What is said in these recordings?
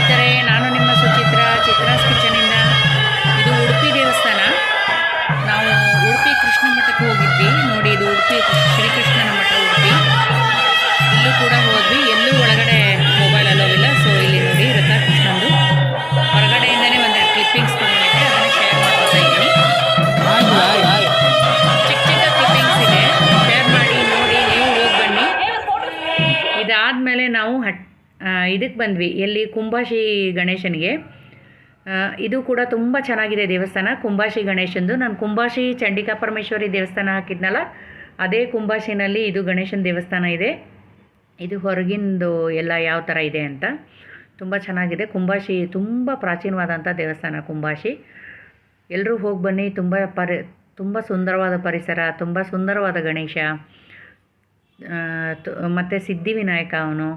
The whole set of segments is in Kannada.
ಸ್ನೇಹಿತರೆ ನಾನು ನಿಮ್ಮ ಸುಚಿತ್ರ ಚಿತ್ರಾಸ್ ಕಿಚನಿಂದ. ಇದು ಉಡುಪಿ ದೇವಸ್ಥಾನ. ನಾವು ಉಡುಪಿ ಕೃಷ್ಣ ಮಠಕ್ಕೆ ಹೋಗಿದ್ವಿ. ನೋಡಿ ಇದು ಉಡುಪಿ ಶ್ರೀಕೃಷ್ಣನ ಮಠ ಉಡುಪಿ. ಇಲ್ಲೂ ಕೂಡ ಹೋದ್ವಿ. ಎಲ್ಲೂ ಒಳಗಡೆ ಮೊಬೈಲ್ ಅಲೋವಿಲ್ಲ ಸೊ ಇಲ್ಲಿ ನೋಡಿ ರಥಕೃಷ್ಣಂದು ಹೊರಗಡೆಯಿಂದನೇ ಒಂದು ಕ್ಲಿಪ್ಪಿಂಗ್ಸ್ ತೊಗೊಂಡಿದ್ದೆ. ಅದನ್ನು ಶೇರ್ ಮಾಡ್ಕೊತಾ ಇದ್ದೀನಿ. ಚಿಕ್ಕ ಚಿಕ್ಕ ಕ್ಲಿಪ್ಪಿಂಗ್ಸ್ ಇದೆ. ಶೇರ್ ಮಾಡಿ ನೋಡಿ ನೀವು ಹೋಗಿ ಬನ್ನಿ. ಇದಾದಮೇಲೆ ನಾವು ಹಟ್ ಇದಕ್ಕೆ ಬಂದ್ವಿ. ಎಲ್ಲಿ ಕುಂಬಾಶಿ ಗಣೇಶನಿಗೆ. ಇದು ಕೂಡ ತುಂಬ ಚೆನ್ನಾಗಿದೆ ದೇವಸ್ಥಾನ. ಕುಂಬಾಶಿ ಗಣೇಶಂದು. ನಾನು ಕುಂಬಾಶಿ ಚಂಡಿಕಾ ಪರಮೇಶ್ವರಿ ದೇವಸ್ಥಾನ ಹಾಕಿದ್ನಲ್ಲ, ಅದೇ ಕುಂಬಾಶಿನಲ್ಲಿ ಇದು ಗಣೇಶನ ದೇವಸ್ಥಾನ ಇದೆ. ಇದು ಹೊರಗಿಂದು ಎಲ್ಲ ಯಾವ ಥರ ಇದೆ ಅಂತ. ತುಂಬ ಚೆನ್ನಾಗಿದೆ. ಕುಂಬಾಶಿ ತುಂಬ ಪ್ರಾಚೀನವಾದಂಥ ದೇವಸ್ಥಾನ ಕುಂಬಾಶಿ ಎಲ್ಲರೂ ಹೋಗಿ ಬನ್ನಿ. ತುಂಬ ಪರಿ, ತುಂಬ ಸುಂದರವಾದ ಪರಿಸರ, ತುಂಬ ಸುಂದರವಾದ ಗಣೇಶ. ಮತ್ತು ಸಿದ್ಧಿವಿನಾಯಕ ಅವನು.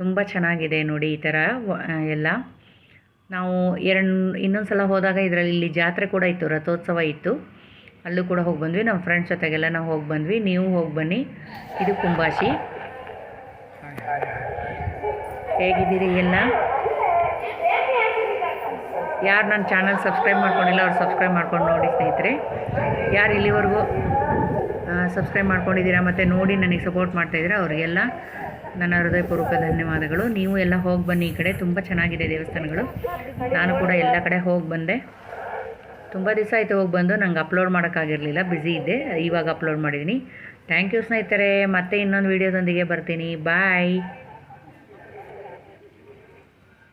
ತುಂಬ ಚೆನ್ನಾಗಿದೆ ನೋಡಿ ಈ ಥರ ಎಲ್ಲ. ನಾವು ಎರಡು, ಇನ್ನೊಂದು ಸಲ ಹೋದಾಗ ಇದರಲ್ಲಿ ಇಲ್ಲಿ ಜಾತ್ರೆ ಕೂಡ ಇತ್ತು, ರಥೋತ್ಸವ ಇತ್ತು. ಅಲ್ಲೂ ಕೂಡ ಹೋಗಿ ಬಂದ್ವಿ ನಮ್ಮ ಫ್ರೆಂಡ್ಸ್ ಜೊತೆಗೆಲ್ಲ ನಾವು ಹೋಗಿ ಬಂದ್ವಿ, ನೀವು ಹೋಗಿ ಬನ್ನಿ. ಇದು ಕುಂಬಾಶಿ ಹೇಗಿದ್ದೀರಿ ಎಲ್ಲ? ಯಾರು ನನ್ನ ಚಾನಲ್ ಸಬ್ಸ್ಕ್ರೈಬ್ ಮಾಡ್ಕೊಂಡಿಲ್ಲ, ಅವ್ರು ಸಬ್ಸ್ಕ್ರೈಬ್ ಮಾಡ್ಕೊಂಡು ನೋಡಿ ಸ್ನೇಹಿತರೆ. ಯಾರು ಇಲ್ಲಿವರೆಗೂ ಸಬ್ಸ್ಕ್ರೈಬ್ ಮಾಡ್ಕೊಂಡಿದ್ದೀರಾ ಮತ್ತು ನೋಡಿ ನನಗೆ ಸಪೋರ್ಟ್ ಮಾಡ್ತಾಯಿದ್ದೀರಾ ಅವರಿಗೆಲ್ಲ. ನನ್ನ ಹೃದಯಪೂರ್ವಕ ಧನ್ಯವಾದಗಳು. ನೀವು ಎಲ್ಲ ಹೋಗಿ ಬನ್ನಿ ಈ ಕಡೆ. ತುಂಬ ಚೆನ್ನಾಗಿದೆ ದೇವಸ್ಥಾನಗಳು. ನಾನು ಕೂಡ ಎಲ್ಲ ಕಡೆ ಹೋಗಿ ಬಂದೆ. ತುಂಬ ದಿವಸ ಆಯಿತು ಹೋಗಿ ಬಂದು. ನಂಗೆ ಅಪ್ಲೋಡ್ ಮಾಡೋಕ್ಕಾಗಿರಲಿಲ್ಲ ಬ್ಯುಸಿ ಇದ್ದೆ. ಇವಾಗ ಅಪ್ಲೋಡ್ ಮಾಡಿದ್ದೀನಿ ಥ್ಯಾಂಕ್ ಯು ಸ್ನೇಹಿತರೆ. ಮತ್ತೆ ಇನ್ನೊಂದು ವೀಡಿಯೋದೊಂದಿಗೆ ಬರ್ತೀನಿ. ಬಾಯ್